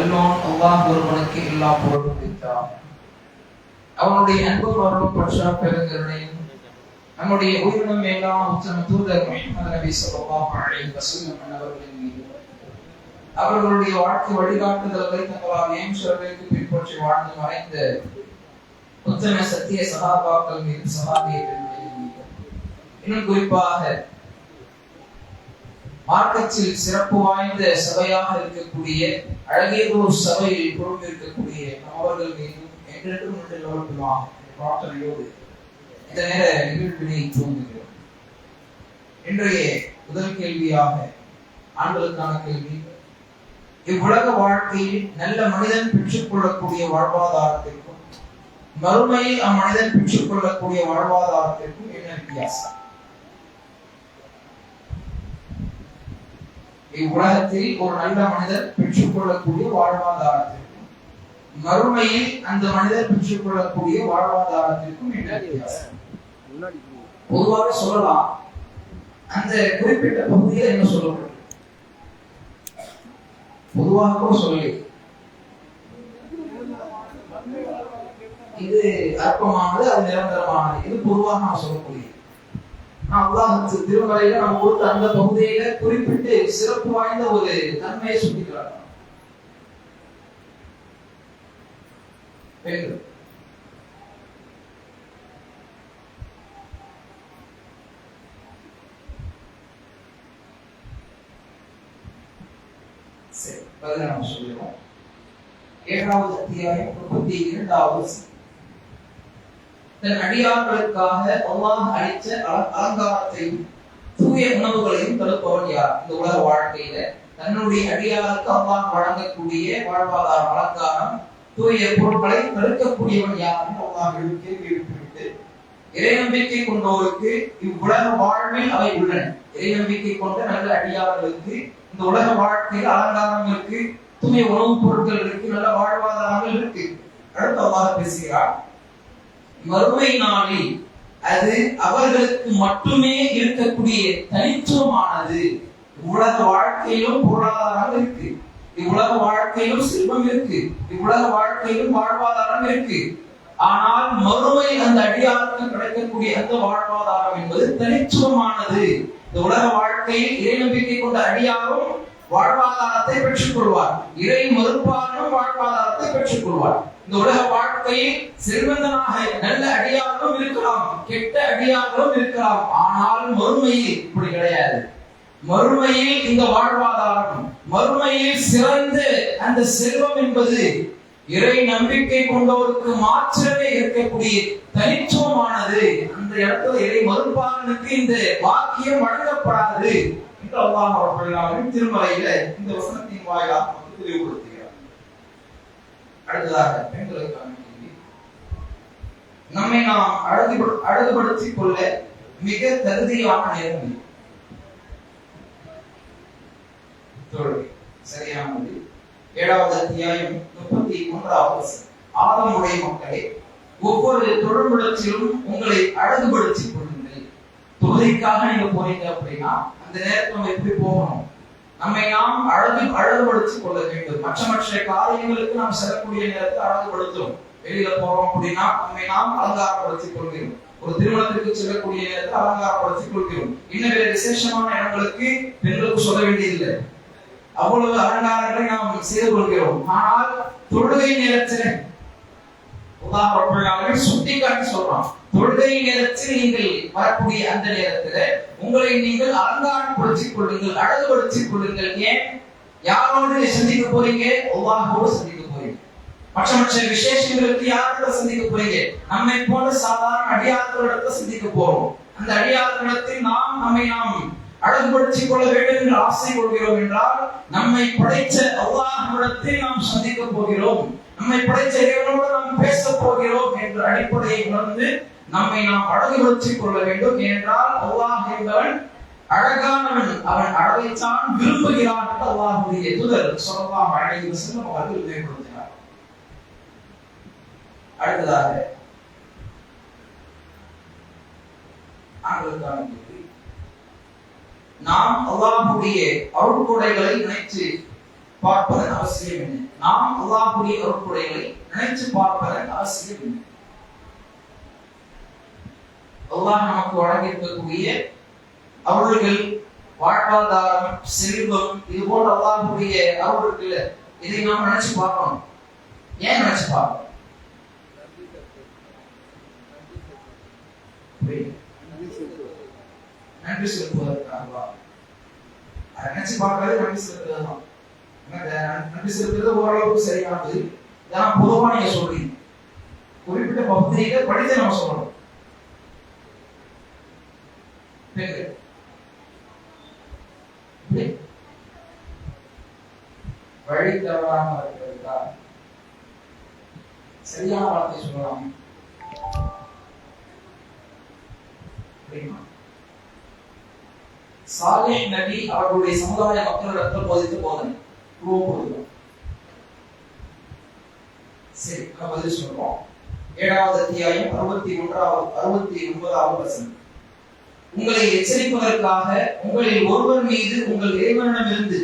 வல்லோன் அல்லாஹ் ஒருவனுக்கு எல்லா பொருளும் வைத்தார். அவனுடைய அன்பு அருளும் பற்றா பெருங்கருணையும் நம்முடைய உயிரினம் எல்லாம் உத்தம தூதர் முஹம்மது நபி ஸல்லல்லாஹு அலைஹி வஸல்லம் அவர்களின் மீது. அவர்களுடைய வாழ்க்கை வழிகாட்டுதல்களை தங்களால் ஏன் சொல்வதற்கு பின்பற்றி வாழ்ந்து மறைந்த உத்தம சத்திய சகாபாக்கள் மீது சகாபியர்கள் மீது. இன்னும் குறிப்பாக மார்க்கத்தில் சிறப்பு வாய்ந்த சபையாக இருக்கக்கூடிய அழகியதோர் சபையில் பொருள் இருக்கக்கூடிய அவர்கள் மீதும் என்றென்றும் நிலவட்டுமாக பிரார்த்தனையோடு இந்த நேர நிகழ்வினை தூங்குகிறோம் இன்றைய முதல் கேள்வியாக ஆண்களுக்கான கேள்வி. இவ்வுலக வாழ்க்கையில் நல்ல மனிதன் பெற்றுக்கொள்ளக்கூடிய வாழ்வாதாரத்திற்கும் மறுமையில் அம்மனிதன் பெற்றுக்கொள்ளக்கூடிய வாழ்வாதாரத்திற்கும் என்ன வித்தியாசம்? இவ்வுலகத்தில் ஒரு நல்ல மனிதர் பெற்றுக்கொள்ளக்கூடிய வாழ்வாதாரத்திற்கும் மறுமையில் அந்த மனிதர் பெற்றுக்கொள்ளக்கூடிய வாழ்வாதாரத்திற்கும் என்ன பொதுவாக சொல்லலாம் அந்த குறிப்பிட்ட பகுதியில் என்ன சொல்லப்படும் பொதுவாக சொல்லி இது அற்பமானது அது நிரந்தரமானது. இது பொதுவாக நான் சொல்லக்கூடிய நான் உதாரணத்து திருமலையில நம்ம கொடுத்த அந்த பகுதியில குறிப்பிட்டு சிறப்பு வாய்ந்த ஒரு தன்மையை சொல்லிக்கிறார். பெண்கள் சரி பதில நம்ம சொல்லிடுவோம். ஏழாவது அத்தியாயம் முப்பத்தி இரண்டாவது தன் அடியார்களுக்காக அல்லாஹ் அளித்த அல- அலங்காரத்தையும் தூய உணவுகளையும் தடுப்பவன் யார்? இந்த உலக வாழ்க்கையில தன்னுடைய அடியாருக்கு அல்லாஹ் வழங்கக்கூடிய வாழ்வாதாரம் அலங்காரம் தூய பொருட்களை தடுக்கக்கூடியவன் யார் என்று அல்லாஹ் எழு- கேள்வி எழுப்பிவிட்டு இறை நம்பிக்கை கொண்டோருக்கு இவ்வுலக வாழ்வில் அவை உள்ளன. இறை நம்பிக்கை கொண்ட நல்ல அடியார்களுக்கு இந்த உலக வாழ்க்கையில் அலங்காரம் இருக்கு தூய உணவுப் பொருட்கள் இருக்கு நல்ல வாழ்வாதாரங்கள் இருக்கு. அடுத்த அல்லாஹ் பேசுகிறார் மறுமை நாளில் அது அவர்களுக்கு மட்டுமே இருக்கக்கூடிய தனித்துவமானது. உலக வாழ்க்கையிலும் பொருளாதாரம் இருக்கு. இவ்வுலக வாழ்க்கையிலும் செல்வம் இருக்கு. இவ்வுலக வாழ்க்கையிலும் வாழ்வாதாரம் இருக்கு. ஆனால் மறுமை அந்த அடியாருக்கு கிடைக்கக்கூடிய அந்த வாழ்வாதாரம் என்பது தனித்துவமானது. இந்த உலக வாழ்க்கையில் இறை நம்பிக்கை கொண்ட அடியாரும் வாழ்வாதாரத்தை பெற்றுக் கொள்வார். இறை மறுப்பாரும் வாழ்வாதாரத்தை பெற்றுக் கொள்வார். இந்த உலக வாழ்க்கையில் செல்வந்தனாக நல்ல அடியார்களும் இருக்கலாம் கெட்ட அடியார்களும் இருக்கலாம். ஆனால் மறுமையில் இப்படி கிடையாது. மறுமையில் இந்த வாழ்வாதாரம் மறுமையில் சிறந்த அந்த செல்வம் என்பது இறை நம்பிக்கை கொண்டவருக்கு மாற்றமே இருக்கக்கூடிய தனித்துவமானது. அந்த இடத்துல இறை மறுப்பாளனுக்கு இந்த வாக்கியம் வழங்கப்படாது. என்று அல்லாஹ் அவர்கள் திருமலையில இந்த வசனத்தின் வாயிலாக வந்து தெளிவுபடுத்துகிறார். அடுத்ததாக பெண்களுக்கான கேள்வி நம்மை நாம் அழகு அழகுபடுத்திக் கொள்ள மிக தகுதியான நேரம் இது. தொழுகை சரியானது. ஏழாவது அத்தியாயம் முப்பத்தி ஒன்றாவது ஆதமுடைய மக்களே ஒவ்வொரு தொழில்முடத்திலும் உங்களை அழகுபடுத்திக் உதவிக்காக நீங்க போறீங்க அப்படின்னா அந்த நேரத்தை நம்ம எப்படி போகணும்? நம்மை நாம் அழகு அழகுபடுத்திக் கொள்ள வேண்டும். மற்ற மற்ற காரியங்களுக்கு நாம் செல்லக்கூடிய நேரத்தை அழகுபடுத்தும் வெளியில போறோம் அப்படின்னா நம்மை நாம் அலங்காரப்படுத்திக் கொள்கிறோம். ஒரு திருமணத்திற்கு செல்லக்கூடிய நேரத்தை அலங்காரப்படுத்திக் கொள்கிறோம். இன்னும் வேற விசேஷமான இடங்களுக்கு பெண்களுக்கு சொல்ல வேண்டியதில்லை. அவ்வளவு அலங்காரங்களை நாம் செய்து கொள்கிறோம். ஆனால் தொழுகை நேரத்தில் உதாரணமாக சுட்டி காட்டி சொல்றான். தொழுகை நேரத்தில் நீங்கள் வரக்கூடிய அந்த நேரத்தில் உங்களை நீங்கள் அலங்காரப்படுத்திக் கொள்ளுங்கள் அழகுபடுத்திக் கொள்ளுங்கள். ஏன்? யாரோடு சந்திக்க போறீங்க? அல்லாஹோடு சந்திக்க போறீங்க. மற்ற மற்ற விசேஷங்களுக்கு யாரோட சந்திக்க போறீங்க? நம்மை போல சாதாரண அடியார்களிடத்தை சந்திக்க போறோம். அந்த அடியார்களிடத்தில் நாம் நம்மை நாம் அழகுபடுத்திக் கொள்ள வேண்டும் என்று ஆசை கொள்கிறோம் என்றால் நம்மை படைத்த அல்லாஹ்விடத்தில் நாம் சந்திக்க போகிறோம். நம்மை படைத்த இறைவனோடு நாம் பேச போகிறோம் என்ற அடிப்படையை உணர்ந்து நம்மை நாம் அழகுபடுத்திக் கொள்ள வேண்டும் என்றால் அல்லாஹ் என்பவன் அழகானவன். அவன் அழகைத்தான் விரும்புகிறான் என்று அல்லாஹுடைய தூதர் சொல்லலாம் அழகி செல்லும் அவர்கள் மேம்படுத்தினார் அடுத்ததாக ஆண்களுக்கான கேள்வி. நாம் அல்லாஹுடைய அருட்கொடைகளை நினைத்து பார்ப்பதன் அவசியம் என்ன? நாம் அல்லாஹுடைய அருட்கொடைகளை நினைச்சு பார்ப்பதன் அவசியம் என்ன? அல்லாஹ் நமக்கு வழங்கியிருக்கக்கூடிய அவர்கள் வாழ்வாதாரம் செல்வம் இது போன்ற அல்லாஹுடைய அருள் இதை நாம் நினைச்சு பார்க்கணும். ஏன் நினைச்சு பார்க்கணும்? புரியுது? நன்றி செலுத்துவதற்காகவா அதை நினைச்சு பார்க்கவே நன்றி செலுத்துறது தான் நன்றி செலுத்துறது ஓரளவுக்கு சரியானது. இதெல்லாம் பொதுவாக நீங்க சொல்றீங்க. குறிப்பிட்ட பகுதியில படித்து நம்ம சொல்லணும். வழி தவறாம இருக்கிறதா? சரியான வார்த்தை சொல்லலாம்? புரியுமா? சாலிஹ் நபி அவர்களுடைய சமுதாய மக்களிடத்தில் போதித்த போதனை ரூபப்படுத்தும் சரி நம்ம பதில் சொல்றோம். ஏழாவது அத்தியாயம் அறுபத்தி ஒன்றாவது அறுபத்தி ஒன்பதாவது வசனம். உங்களை எச்சரிப்பதற்காக உங்களில் ஒருவர் மீது உங்கள் இறைவனிடமிருந்து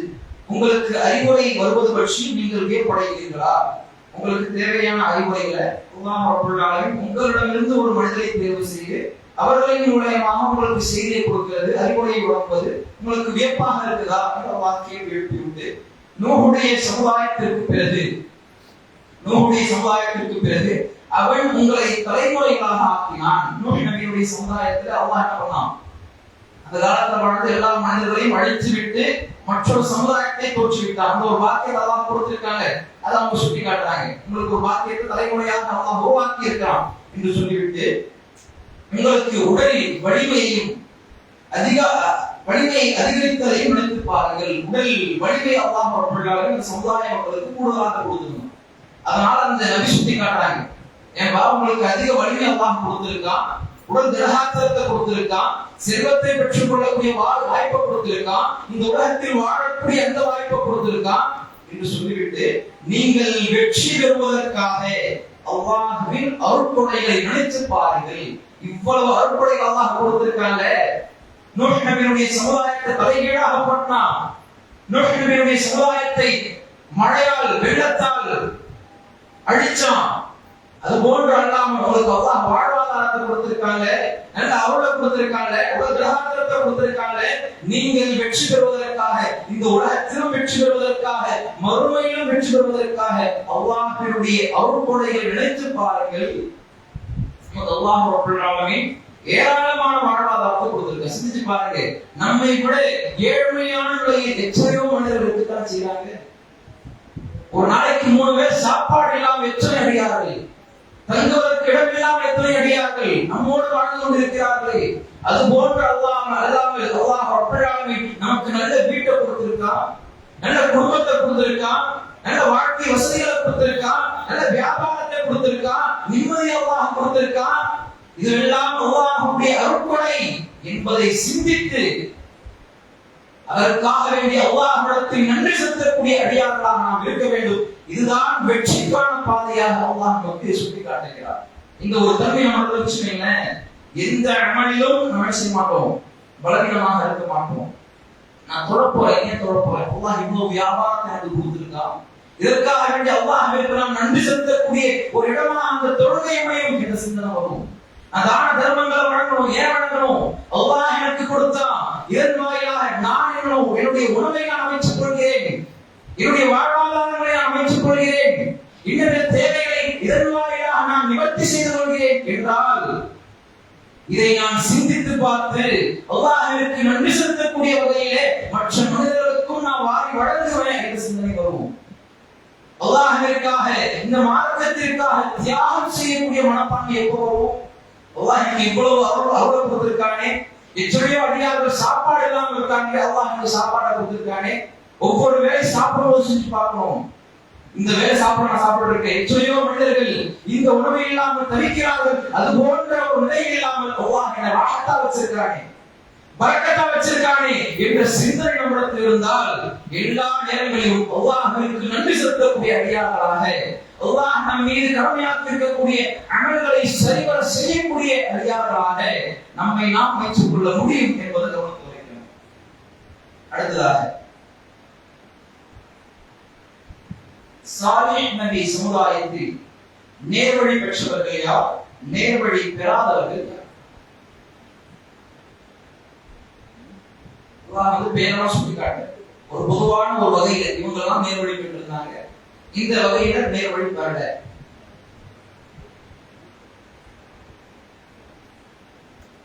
உங்களுக்கு அறிவுரை வருவது பற்றி நீங்கள் வியப்படைகிறீர்களா? உங்களுக்கு தேவையான அறிவுரைகளை உதாரணம் உங்களிடமிருந்து ஒரு மனிதரை தேர்வு செய்து அவர்களின் மூலயமாக உங்களுக்கு செய்தியை கொடுக்கிறது அறிவுரையை வழங்குவது உங்களுக்கு வியப்பாக இருக்குதா என்ற வாழ்க்கையை எழுப்பிவிட்டு நூகுடைய சமுதாயத்திற்கு பிறகு நூகுடைய சமுதாயத்திற்கு பிறகு அவன் உங்களை தலைமுறைகளாக ஆக்கினான். நோய் நபியுடைய சமுதாயத்தில் அல்லாஹ் என்ன பண்ணான்? அந்த காலத்துல வாழ்ந்து எல்லா மனிதர்களையும் அழித்து விட்டு மற்றொரு சமுதாயத்தை தோற்றுவிட்டான். அந்த ஒரு வாக்கியத்தை அல்லாஹ் கொடுத்திருக்காங்க. அதை அவங்க சுட்டி காட்டுறாங்க. உங்களுக்கு ஒரு வாக்கியத்தை தலைமுறையாக அல்லாஹ் உருவாக்கி இருக்கிறான் என்று சொல்லிவிட்டு உங்களுக்கு உடலில் வலிமையையும் அதிக வலிமையை அதிகரித்ததையும் நினைத்து பாருங்கள். உடல் வலிமை அல்லாஹ் அவர்களுக்காக இந்த சமுதாய மக்களுக்கு கூடுதலாக கொடுத்துருந்தோம் அதனால அந்த நபி சுட்டி காட்டுறாங்க. ஏன்பா உங்களுக்கு அதிக வலிமை அல்லாஹ் கொடுத்திருக்கான். உடல் திரகாத்திரத்தை கொடுத்திருக்கான். செல்வத்தை பெற்றுக் கொள்ளக்கூடிய வாய்ப்பை கொடுத்திருக்கான். இந்த உலகத்தில் வாழக்கூடிய எந்த வாய்ப்பை கொடுத்திருக்கான். என்று சொல்லிவிட்டு நீங்கள் வெற்றி பெறுவதற்காக அல்லாஹுவின் அருட்கொடைகளை நினைத்து பாருங்கள். இவ்வளவு அருட்கொடை அல்லாஹ் கொடுத்திருக்காங்க. நூஹ் சமுதாயத்தை தலைகீழாக பண்ணான் நூஹ் சமுதாயத்தை மழையால் வெள்ளத்தால் அழிச்சான். அது போன்று அல்லாம அவங்களுக்கு அல்லாஹ் வாழ்வாதாரத்தை கொடுத்திருக்காங்க. நல்ல அருளை கொடுத்திருக்காங்க உலக கிரகாந்திரத்தை கொடுத்திருக்காங்க நீங்கள் வெற்றி பெறுவதற்காக இந்த உலகத்திலும் வெற்றி பெறுவதற்காக மறுமையிலும் வெற்றி பெறுவதற்காக அல்லாஹினுடைய அருள்கொடைகளை நினைத்து பாருங்கள். அல்லாஹ் ரப்பல் ஏராளமான வாழ்வாதாரத்தை கொடுத்திருக்க சிந்திச்சு பாருங்க. நம்மை விட ஏழ்மையான நிலையை எத்தனையோ மனிதர்களுக்கு தான் செய்யறாங்க ஒரு நாளைக்கு மூணு பேர் சாப்பாடு இல்லாம எத்தனை அடியார்கள்? தங்குவதற்கு இடமில்லாமல் எத்தனை அடியார்கள்? நம்மோடு வாழ்ந்து கொண்டிருக்கிறார்களே. அது போன்ற அல்லாம அல்லாமல் அல்லாஹ் ரப்பல் நமக்கு நல்ல வீட்டை கொடுத்திருக்கான். நல்ல குடும்பத்தை கொடுத்திருக்கான். நல்ல வாழ்க்கை வசதிகளை கொடுத்திருக்கான். நல்ல வியாபாரத்தை கொடுத்திருக்கான். நிம்மதி அல்லாஹ் கொடுத்திருக்கான். இதெல்லாம் அல்லாஹுடைய அருட்கொடை என்பதை சிந்தித்து அதற்காக வேண்டிய அல்லாஹிடத்தில் நன்றி செலுத்தக்கூடிய அடியார்களாக நாம் இருக்க வேண்டும். இதுதான் வெற்றிக்கான பாதையாக அல்லாஹ் நமக்கு சுட்டி காட்டுகிறார் இந்த ஒரு தன்மை நம்ம வச்சுக்கீங்களேன். எந்த அமலிலும் நம்ம செய்ய மாட்டோம்? பலவீனமாக இருக்க மாட்டோம். நான் தொடப்போறேன் ஏன் தொடப்போறேன் அல்லாஹ் இவ்வளவு வியாபாரத்தை எனக்கு கொடுத்திருக்கான் இதற்காக வேண்டிய அல்லாஹ் நாம் நன்றி செலுத்தக்கூடிய ஒரு இடமா அந்த தொழுகை அமையும் என்ற சிந்தனை வரும். தான தர்மங்களை வழங்கணும் ஏன் வழங்கணும்? அல்லாஹ் எனக்கு கொடுத்தான். இதன் வாயிலாக நான் என்னும் என்னுடைய உணவை நான் அமைத்துக் கொள்கிறேன். என்னுடைய வாழ்வாதாரங்களை நான் அமைத்துக் கொள்கிறேன். இன்னும் தேவைகளை இதன் வாயிலாக நான் நிவர்த்தி செய்து கொள்கிறேன் என்றால் இதை நான் சிந்தித்து பார்த்து அல்லாஹிற்கு நன்றி செலுத்தக்கூடிய வகையிலே மற்ற மனிதர்களுக்கும் நான் வாரி வழங்குவேன் என்ற சிந்தனை வரும். அல்லாஹிற்காக இந்த மார்க்கத்திற்காக தியாகம் செய்யக்கூடிய மனப்பான்மை எப்போ வரும் அல்லாஹ் எனக்கு இவ்வளவு அருள் அருளை கொடுத்திருக்கானே. எத்தனையோ அடியார்கள் சாப்பாடு இல்லாம இருக்காங்க அல்லாஹ் எனக்கு சாப்பாடை கொடுத்திருக்கானே. ஒவ்வொரு வேளை சாப்பிடும்போது செஞ்சு பார்க்கணும். இந்த வேலை சாப்பிட நான் சாப்பிட இருக்கேன் எத்தனையோ மனிதர்கள் இந்த உணவை இல்லாமல் தவிக்கிறார்கள். அது போன்ற ஒரு நிலை இல்லாமல் அல்லாஹ் என்னை ராகத்தா வச்சிருக்கானே பரக்கத்தா வச்சிருக்கானே என்ற சிந்தனை நம்மிடத்தில் இருந்தால் எல்லா நேரங்களிலும் அல்லாஹ்விற்கு நன்றி செலுத்தக்கூடிய அடியார்களாக அல்லாஹ் நம் மீது கடமையாக இருக்கக்கூடிய அமல்களை சரிவர செய்யக்கூடிய அடியார்களாக நம்மை நாம் வைத்துக் கொள்ள முடியும் என்பதை கவனத்தில் வைக்கணும் அடுத்ததாக சாலிஹ் நபி சமுதாயத்தில் நேர்வழி பெற்றவர்கள் யார்? நேர்வழி பெறாதவர்கள் யார்? அல்லாஹ் வந்து பேரெல்லாம் சொல்லி ஒரு பொதுவான ஒரு வகையில இவங்க எல்லாம் நேர்வழி பெற்றிருந்தாங்க இந்த வகையில நேர்வழி வரல.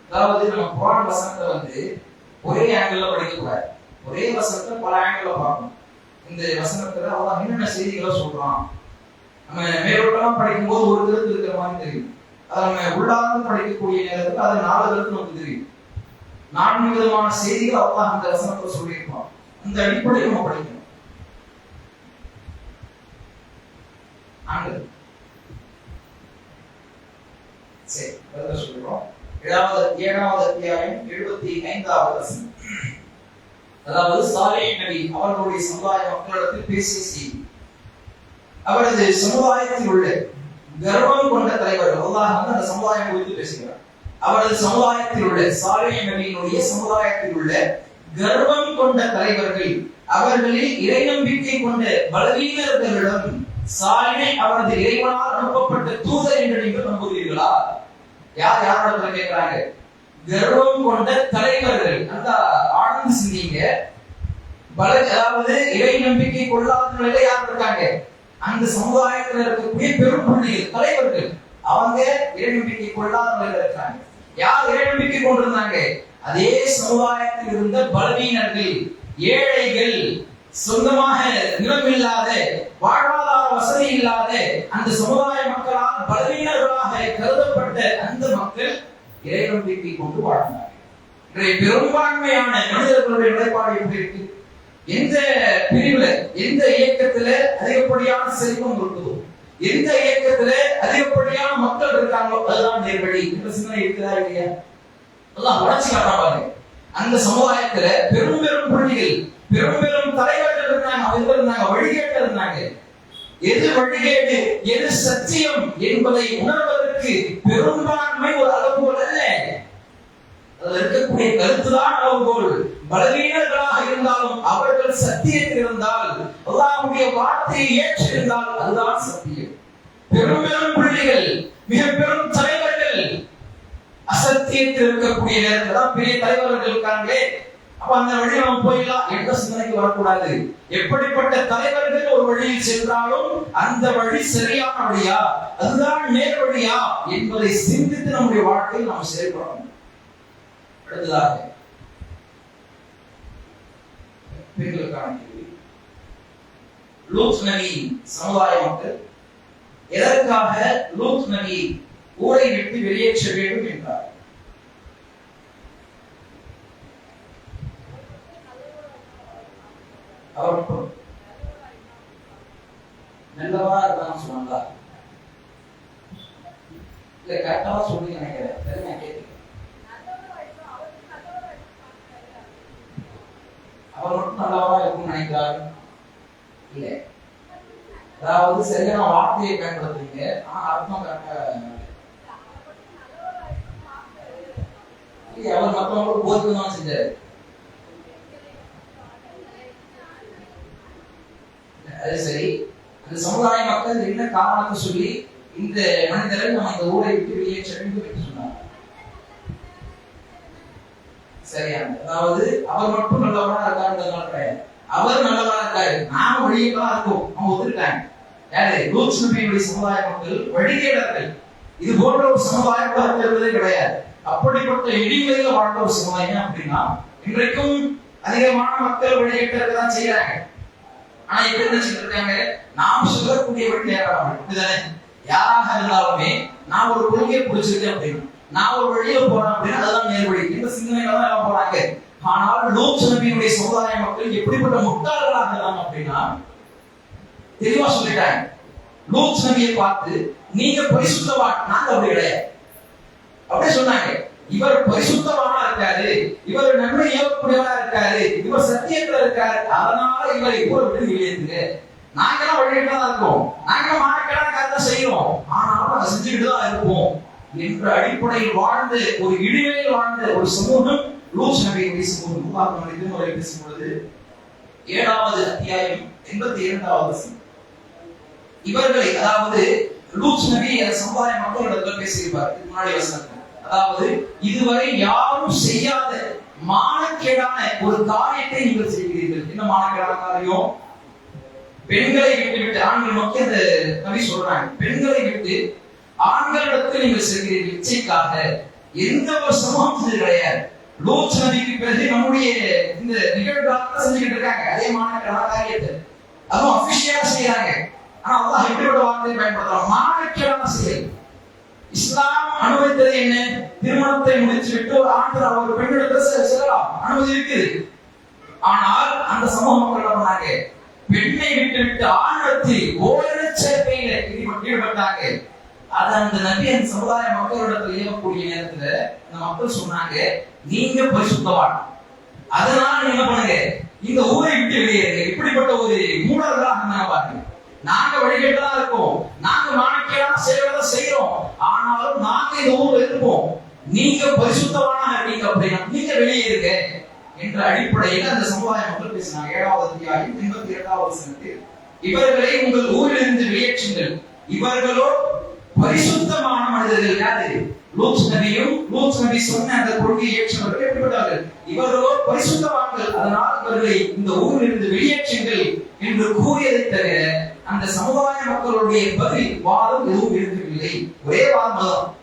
அதாவது நம்ம குரான் வசனத்தை வந்து ஒரே ஆங்கிள் படிக்க கூடாது ஒரே வசனத்தை பல ஆங்கிள் பார்க்கணும். இந்த வசனத்துல அவன் என்னென்ன செய்திகளை சொல்றான்? நம்ம மேலோட்டமா படிக்கும்போது ஒரு கருத்து இருக்கிற மாதிரி தெரியும். அதை நம்ம உள்ளார்ந்து படிக்கக்கூடிய நேரத்துல அது நாலு கருத்து நமக்கு தெரியும். நான்கு விதமான செய்திகள் அல்லாஹ் அந்த வசனத்துல சொல்லியிருப்பான். இந்த அடிப்படையில் நம்ம படிக்கணும். ஆண்டு சரி சொல்றோம். ஏழாவது ஏழாவது அத்தியாயம் எழுபத்தி ஐந்தாவது வசனம். அதாவது சாலை நபி அவர்களுடைய சமுதாய மக்களிடத்தில் பேசிய செய்தி. அவரது சமுதாயத்தில் உள்ள கர்வம் கொண்ட தலைவர் அல்லாஹ் அந்த சமுதாயம் குறித்து பேசுகிறார். அவரது சமுதாயத்தில் உள்ள சாலை நபியினுடைய சமுதாயத்தில் உள்ள கர்வம் கொண்ட தலைவர்கள் அவர்களில் இறை நம்பிக்கை கொண்ட பலவீனர்களிடம் சாலினை அவரது இறைவனால் அனுப்பப்பட்ட தூதர் என்று நீங்கள் நம்புகிறீர்களா? யார் யாரோட கேட்கிறாங்க? கர்வம் கொண்ட தலைவர்கள். அந்த ஆழ்ந்து சிந்திங்க. பல அதாவது இறை நம்பிக்கை கொள்ளாத நிலையில யார் இருக்காங்க? அந்த சமுதாயத்தில் இருக்கக்கூடிய பெரும் புள்ளிகள் தலைவர்கள். அவங்க இறை நம்பிக்கை கொள்ளாத நிலையில இருக்காங்க. யார் இறை நம்பிக்கை கொண்டிருந்தாங்க? அதே சமுதாயத்தில் இருந்த பலவீனர்கள் ஏழைகள் சொந்தமாக நிலம் இல்லாத வாழ்வாதார வசதி இல்லாத அந்த சமுதாய மக்களால் பலவீனர்களாக கருதப்பட்ட அந்த மக்கள் இறை நம்பிக்கை கொண்டு வாழ்ந்தார்கள் இன்றைய பெரும்பான்மையான மனிதர்களுடைய நிலைப்பாடு எப்படி இருக்கு? எந்த பிரிவுல எந்த இயக்கத்துல அதிகப்படியான செல்வம் இருக்குதோ எந்த இயக்கத்துல அதிகப்படியான மக்கள் இருக்காங்களோ அதுதான் நேர்வழி. என்ற சிந்தனை இருக்குதா இல்லையா? அதெல்லாம் வளர்ச்சி காட்டாம பாருங்க. அந்த சமுதாயத்துல பெரும் பெரும் புள்ளிகள் பெரும் பெரும் தலைவர்கள் இருந்தாங்க அவங்க இருந்தாங்க வழிகேட்டு இருந்தாங்க. எது வழிகேடு எது சத்தியம் என்பதை உணர்வதற்கு பெரும்பான்மை ஒரு அளவுகோல் அல்ல அதுல இருக்கக்கூடிய கருத்துதான் அளவுகோல் பலவீனர்களாக இருந்தாலும் அவர்கள் சத்தியத்தில் இருந்தால் அல்லாஹ்வுடைய வார்த்தையை ஏற்றிருந்தால் அதுதான் சத்தியம். பெரும் பெரும் பிள்ளைகள் மிக பெரும் தலைவர்கள் அசத்தியத்தில் இருக்கக்கூடிய நேரத்தில் தான் பெரிய தலைவர்கள் இருக்காங்களே. அப்ப அந்த வழி நம்ம போயிடலாம். எந்த சிந்தனைக்கு வரக்கூடாது. எப்படிப்பட்ட தலைவர்கள் ஒரு வழியில் சென்றாலும் அந்த வழி சரியான வழியா அதுதான் நேர் வழியா என்பதை சிந்தித்து நம்முடைய வாழ்க்கையில் நாம் செயல்படணும். அடுத்ததாக பெண்களுக்கான கேள்வி லூத் நபி சமுதாய மக்கள் எதற்காக லூத் நபி ஊரை விட்டு வெளியேற்ற வேண்டும் என்றார்? அவர் மட்டும் நல்லவா இருக்கான்னு சொன்னாங்களா இல்ல கரெக்டா சொல்லி நினைக்கிறேன் சரி நான் கேட்கிறேன் அவர் மட்டும் நல்லவா இருக்கும்னு நினைக்கிறார் இல்ல அதாவது சரியான வார்த்தையை பயன்படுத்துறீங்க. ஆனா அர்த்தம் கரெக்டா இல்ல, அவர் மற்றவங்களுக்கு போதிக்க செஞ்சாரு அது சரி. அந்த சமுதாய மக்கள் என்ன காரணத்தை சொல்லி இந்த மனிதரை நம்ம இந்த ஊரை விட்டு வெளியேற்ற வேண்டும் என்று சொன்னார் சரியான அதாவது அவர் மட்டும் நல்லவனா இருக்காருன்றதுனால கிடையாது. அவர் நல்லவனா இருக்காரு. நாம வழியெல்லாம் இருக்கோம் அவங்க ஒத்துருக்காங்க யாரு லூத் நபியுடைய சமுதாய மக்கள் வழிகேடர்கள் இது போன்ற ஒரு சமுதாயம் உலகத்தில் கிடையாது. அப்படிப்பட்ட இடிமையில வாழ்ந்த ஒரு சமுதாயம் அப்படின்னா இன்றைக்கும் அதிகமான மக்கள் வழிகேட்டர்கள் தான் செய்யறாங்க. ஆனா எப்படி நினைச்சிட்டு இருக்காங்க நாம் சொல்லக்கூடிய வழி நேரம் அப்படிதானே? யாராக இருந்தாலுமே நான் ஒரு கொள்கையை பிடிச்சிருக்கேன் அப்படின்னு. நான் ஒரு வழியில போறேன் அப்படின்னா அதுதான் நேர்வழி இந்த சிந்தனைகள் தான் எல்லாம் போறாங்க. ஆனால் லூத் நபியினுடைய சமுதாய மக்கள் எப்படிப்பட்ட முட்டாள்களாக இருந்தாங்க அப்படின்னா தெளிவா சொல்லிட்டாங்க லூத் நபியை பார்த்து நீங்க பரிசுத்தவான் நாங்க அப்படி கிடையாது அப்படியே சொன்னாங்க. இவர் பரிசுத்தவானா இருக்காரு. இவர் நன்மை ஏவக்கூடியவனா இருக்காரு. இவர் சத்தியத்துல இருக்காரு. அதனால இவரை ஊரை விட்டு வெளியேற்றுங்க நாங்கெல்லாம் வழிகிட்டு தான் இருக்கோம். நாங்களும் மானக்கெல்லாம் கருத்தை செய்யறோம். ஆனாலும் அதை செஞ்சுக்கிட்டு தான் இருப்போம் என்ற அடிப்படையில் வாழ்ந்து ஒரு இடிவையில் வாழ்ந்த ஒரு சமூகம் லூஸ் நபியுடைய சமூகம் உருவாக்கம் இதுமுறை பேசும் பொழுது ஏழாவது அத்தியாயம் எண்பத்தி இரண்டாவது இவர்களை அதாவது லூத் நபி அந்த சமுதாய மக்களிடத்துல பேசியிருப்பார். முன்னாடி வசனத்துல அதாவது இதுவரை யாரும் செய்யாத மானக்கேடான ஒரு காரியத்தை நீங்கள் செய்கிறீர்கள். என்ன மானக்கேடான காரியம்? பெண்களை விட்டு விட்டு ஆண்கள் நோக்கி அந்த நபி சொல்றாங்க. பெண்களை விட்டு ஆண்களிடத்தில் நீங்கள் செல்கிறீர்கள். இச்சைக்காக எந்த ஒரு சமூகம் கிடையாது. லூத் நபிக்கு பிறகு நம்முடைய இந்த நிகழ்வுகாலத்தை செஞ்சுக்கிட்டு இருக்காங்க. அதே மானக்கேடான காரியத்தை. அதுவும் அபிஷியா செய்யறாங்க. ஆனா அல்லாஹ் எப்படிப்பட்ட வார்த்தையை பயன்படுத்துறான். மானக்கேடான சிலை இஸ்லாம் அனுமதித்தது என்ன? திருமணத்தை முடிச்சு விட்டு ஒரு ஆண்டு அவர் பெண்ணிடத்தில் செ- செல்லலாம் அனுமதி இருக்குது ஆனால் அந்த சமூக மக்கள் பண்ணாங்க? பெண்ணை விட்டு விட்டு ஆணத்தில் ஓரின சேர்க்கையில ஈடுபட்டாங்க. அது அந்த நபி அந்த சமுதாய மக்களிடத்தில் இயங்கக்கூடிய நேரத்துல அந்த மக்கள் சொன்னாங்க நீங்க பரிசுத்தவான். அதனால நீங்க பண்ணுங்க? இந்த ஊரை விட்டு வெளியேறுங்க. இப்படிப்பட்ட ஒரு மூடர்களாக நாங்க பாருங்க. நாங்க வழிகேட்டதா இருக்கோம். நாங்க மானக்கேடான செயல்களை செய்யறோம் ஆனாலும் நாங்க இந்த ஊர்ல இருப்போம். நீங்க பரிசுத்தமான நீங்க அப்படின்னா நீங்க வெளியே இருக்க என்ற அடிப்படையில் அந்த சமுதாய மக்கள் பேசினாங்க. ஏழாவது அத்தியாயம் எண்பத்தி இரண்டாவது சனத்தில் இவர்களை உங்கள் ஊரிலிருந்து வெளியேற்றுங்கள். இவர்களோ பரிசுத்தமான மனிதர்கள். யாரு? லூத் நபியும் லூத் நபி சொன்ன அந்த கொள்கையை ஏற்றவர்கள் எப்படிப்பட்டார்கள் இவர்களோ பரிசுத்தவான்கள். அதனால் இவர்களை இந்த ஊரிலிருந்து வெளியேற்றுங்கள் என்று கூறியதை தவிர அந்த சமுதாய மக்களுடைய பதில் வாதம் எதுவும் இருக்கவில்லை. ஒரே வாதம் தான்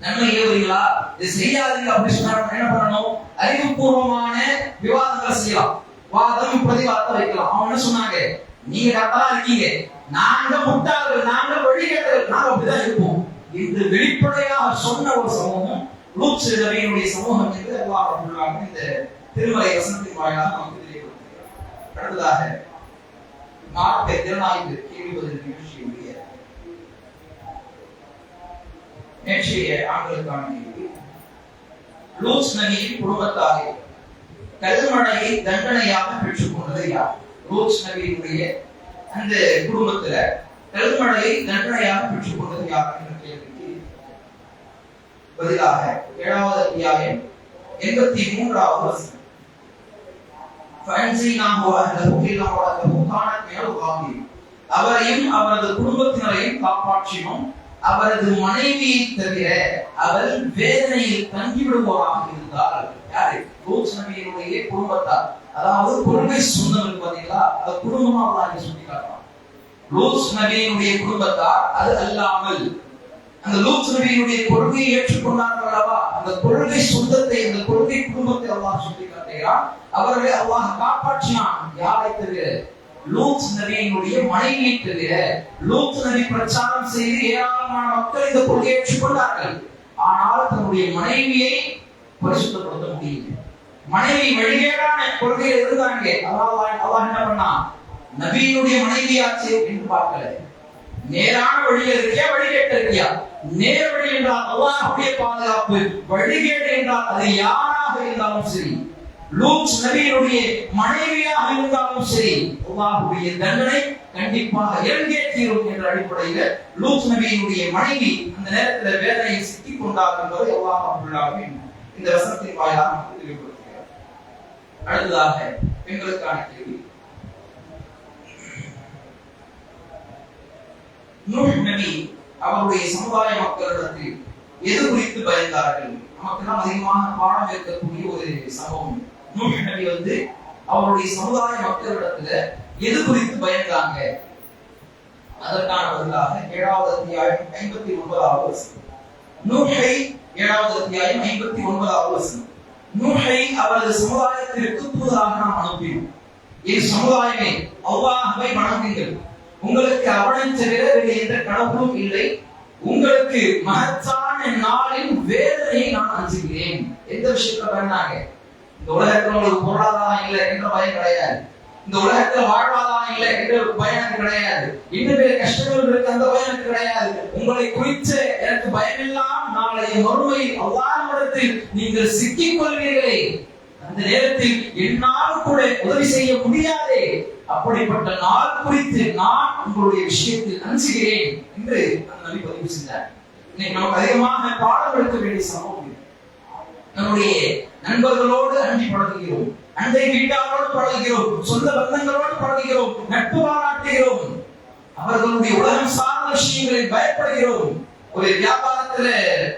நன்மை ஏவுறீங்களா இது செய்யாதீங்க. அப்படின்னு சொன்னா என்ன பண்ணணும்? அறிவுபூர்வமான விவாதங்களை செய்யலாம். வாதம் பிரதிவாதம் வைக்கலாம். அவங்க என்ன சொன்னாங்க? நீங்க கரெக்டா இருக்கீங்க. நாங்க முட்டாள்கள் நாங்க வழிகேட்டர்கள். நாங்க அப்படிதான் இருப்போம். இது வெளிப்படையாக சொன்ன ஒரு சமூகம் லூத் நபியினுடைய சமூகம் என்று அல்லாஹ் இந்த திருமலை வசனத்தின் வாயிலாக நமக்கு தெரியப்படுத்துகிறார். அடுத்ததாக மார்க்க திறனாய்வு கேள்வி நிகழ்ச்சியுடைய நேற்றைய ஆண்களுக்கான கேள்வி லூஸ் நபியின் குடும்பத்தாரை கல்மழையை தண்டனையாக பெற்றுக்கொண்டது யார்? லூஸ் நபியினுடைய அந்த குடும்பத்துல கல்மழையை தண்டனையாக பெற்றுக்கொண்டது யார் என்ற கேள்விக்கு பதிலாக ஏழாவது அத்தியாயம் எண்பத்தி மூன்றாவது வசனம். கரன்சி நாம் நாம் போகாத முக்கான மேல் அவரையும் அவரது குடும்பத்தினரையும் காப்பாற்றினோம். அவரது மனைவியை தவிர அவர் வேதனையில் தங்கிவிடுவோராக இருந்தால் யாரு? லூத் நபியினுடைய குடும்பத்தார். அதாவது பொறுமை சொந்தம் பார்த்தீங்களா? பாத்தீங்களா அது குடும்பமா அவங்க சொல்லி காட்டலாம் லூத் நபியினுடைய குடும்பத்தார் அது அல்லாமல் அந்த லூத் நபியினுடைய பொறுமையை ஏற்றுக்கொண்டார்கள் அல்லவா? அந்த கொள்கை சொந்தத்தை அந்த கொள்கை குடும்பத்தை அல்லாஹ் சொல்லி காட்டுகிறான் அவர்களை அல்லாஹ் காப்பாற்றினான். யாரை தவிர? லூத் நபியினுடைய மனைவியை தவிர லூத் நபி பிரச்சாரம் செய்து ஏராளமான மக்கள் இந்த கொள்கையை ஏற்றுக்கொண்டார்கள். ஆனால் தன்னுடைய மனைவியை பரிசுத்தப்படுத்த முடியல மனைவி வழிகேடான கொள்கையில் இருந்தாங்க. அல்லாஹ் அல்லாஹ் என்ன பண்ணா நபியினுடைய மனைவியாச்சு என்று பார்க்கல நேரான வழியில் இருக்கியா? வழிகேட்டு இருக்கியா? நேர் வழி என்றால் அல்லாஹுடைய பாதுகாப்பு. வழிகேடு என்றால் அது யாராக இருந்தாலும் சரி. லூத் நபியினுடைய மனைவியாக இருந்தாலும் சரி. அல்லாஹுடைய தண்டனை கண்டிப்பாக இறங்கே தீரும் என்ற அடிப்படையில் லூத் நபியினுடைய மனைவி அந்த நேரத்தில் வேதனையை சிக்கிக் கொண்டார் என்பதை அல்லாஹ் அப்துல்லாஹ் இந்த வசனத்தின் வாயிலாக தெளிவுபடுத்துகிறார் அடுத்ததாக பெண்களுக்கான கேள்வி. நூல் நபி அவருடைய சமுதாய மக்களிடத்தில் எது குறித்து பயந்தார்கள்? நமக்கு தான் அதிகமாக பாடம் இருக்கக்கூடிய ஒரு சம்பவம். நூல் நபி வந்து அவருடைய சமுதாய மக்களிடத்துல எது குறித்து பயந்தாங்க? அதற்கான பதிலாக ஏழாவது அத்தியாயம் ஐம்பத்தி ஒன்பதாவது வசனம். நூஹை ஏழாவது அத்தியாயம் ஐம்பத்தி ஒன்பதாவது வசனம். நூஹை அவரது சமுதாயத்திற்கு தூதராக நாம் அனுப்பினோம். என் சமுதாயமே அவ்வாறு வணங்குங்கள். உங்களுக்கு அவனை தவிர வேறு எந்த கடவுளும் இல்லை. உங்களுக்கு மகத்தான நாளின் வேதனையை நான் அஞ்சுகிறேன். எந்த விஷயத்துல பயனாங்க இந்த உலகத்துல உங்களுக்கு பொருளாதாரம் இல்லை என்ற பயம் கிடையாது. இந்த உலகத்துல வாழ்வாதாரம் இல்லை என்ற பயம் கிடையாது. இன்னும் வேறு கஷ்டங்கள் இருக்கு அந்த பயம் கிடையாது. உங்களை குறித்த எனக்கு பயமெல்லாம் நாளைய மறுமை அவ்வாறு நீங்கள் சிக்கிக் கொள்வீர்களே அந்த நேரத்தில் என்னால் கூட உதவி செய்ய முடியாதே. அப்படிப்பட்ட நாள் குறித்து நான் உங்களுடைய விஷயத்தில் அஞ்சுகிறேன் என்று அந்த நபி பதிவு செஞ்சார் இன்னைக்கு நமக்கு அதிகமாக பாடம் எடுக்க வேண்டிய சம்பவம் நம்முடைய நண்பர்களோடு அன்றி பழகுகிறோம். அண்டை வீட்டாரோடு பழகுகிறோம். சொந்த பந்தங்களோடு பழகுகிறோம். நட்பு பாராட்டுகிறோம். அவர்களுடைய உலகம் சார்ந்த விஷயங்களில் பயப்படுகிறோம். ஒரு வியாபாரத்துல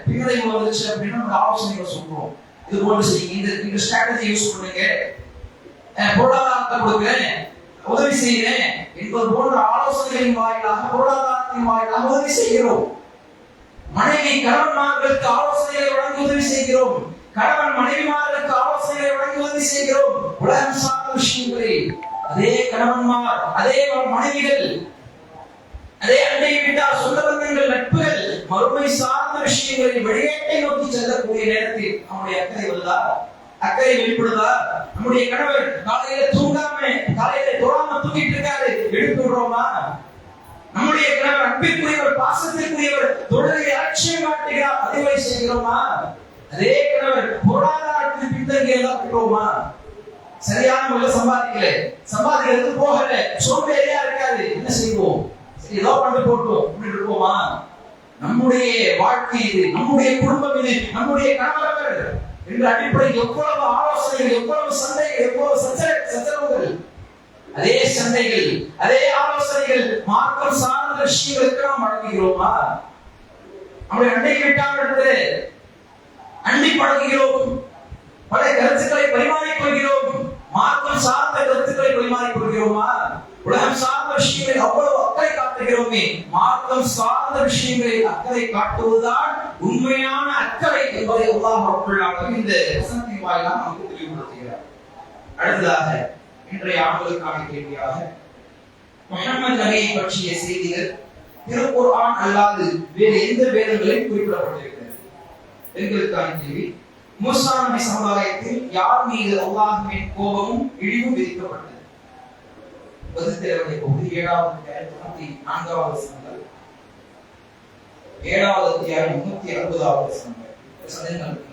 பின்னடைவு வந்துச்சு அப்படின்னா நம்ம ஆலோசனைகள் சொல்றோம். இது போன்று செய்யுங்க இந்த இந்த ஸ்ட்ராட்டஜி யூஸ் பண்ணுங்க. பொருளாதாரத்தை கொடுக்குறேன் உதவி செய்கிறேன். என்பது போன்ற ஆலோசனைகளின் வாயிலாக பொருளாதாரத்தின் வாயிலாக உதவி செய்கிறோம். மனைவி கணவன்மார்களுக்கு ஆலோசனைகளை வழங்கி உதவி செய்கிறோம். கணவன் மனைவிமார்களுக்கு ஆலோசனைகளை வழங்கி உதவி செய்கிறோம். உலகம் சார்ந்த விஷயங்களில் அதே கணவன்மார் அதே மனைவிகள் அதே அண்டை வீட்டார் சொந்த பந்தங்கள் நட்புகள் மறுமை சார்ந்த விஷயங்களில் வெளியேட்டை நோக்கி செல்லக்கூடிய நேரத்தில் அவனுடைய அக்கறை வந்தார் அக்கறை வெளிப்படுதா நம்முடைய கணவர் காலையில தூங்காம காலையில தொழாம தூங்கிட்டு இருக்காரு. எடுத்து விடுறோமா? நம்முடைய கணவர் அன்பிற்குரியவர் பாசத்திற்குரியவர் தொழிலை அலட்சியம் காட்டுகிறார் அறிவுரை செய்கிறோமா? அதே கணவர் பொருளாதாரத்தில் பின்தங்கியதா இருக்கிறோமா? சரியான முறையில் சம்பாதிக்கல. சம்பாதிக்கிறது போகல. சோம்பேறியா இருக்காது என்ன செய்வோம்? ஏதோ பண்ணி போட்டோம் அப்படின்னு இருப்போமா நம்முடைய வாழ்க்கை இது நம்முடைய குடும்பம் இது நம்முடைய கணவர் என்ற அடிப்படையில் எவ்வளவு ஆலோசனைகள் எவ்வளவு சண்டைகள் எவ்வளவு சச்சர சச்சரவுகள்? அதே சண்டைகள் அதே ஆலோசனைகள் மார்க்கம் சார்ந்த விஷயங்களுக்கு நாம் வழங்குகிறோமா? நம்முடைய அண்டை வீட்டாளர்களே அண்டி பழகுகிறோம். பல கருத்துக்களை பரிமாறிக் கொள்கிறோம். மார்க்கம் சார்ந்த கருத்துக்களை பரிமாறிக் கொள்கிறோமா? உலகம் சார்ந்த விஷயங்களில் அவ்வளவு அக்கறை காட்டுகிறோமே. மார்க்கம் சார்ந்த விஷயங்களில் அக்கறை காட்டுவதுதான் உண்மையான அக்கறை என்பதை அல்லாஹ் ரப்பல் இந்த வசனத்தின் வாயிலாக நமக்கு தெளிவுபடுத்துகிறார் அடுத்ததாக இன்றைய ஆண்களுக்கான கேள்வியாக முகமது நபியை பற்றிய செய்திகள் திருக்குர்ஆன் அல்லாது வேறு எந்த வேதங்களிலும் குறிப்பிடப்பட்டிருக்கிறது. பெண்களுக்கான கேள்வி மூசா நபி சமுதாயத்தில் யார் மீது அல்லாஹ்வின் கோபமும் இழிவும் விதிக்கப்பட்டது? பதில் தேர்வுடைய பகுதி ஏழாவது தொண்ணூத்தி நான்காவது வசனங்கள். ஏழாவது அத்தியாயம் முன்னூத்தி அறுபதாவது வசனங்கள். சந்தேகங்கள்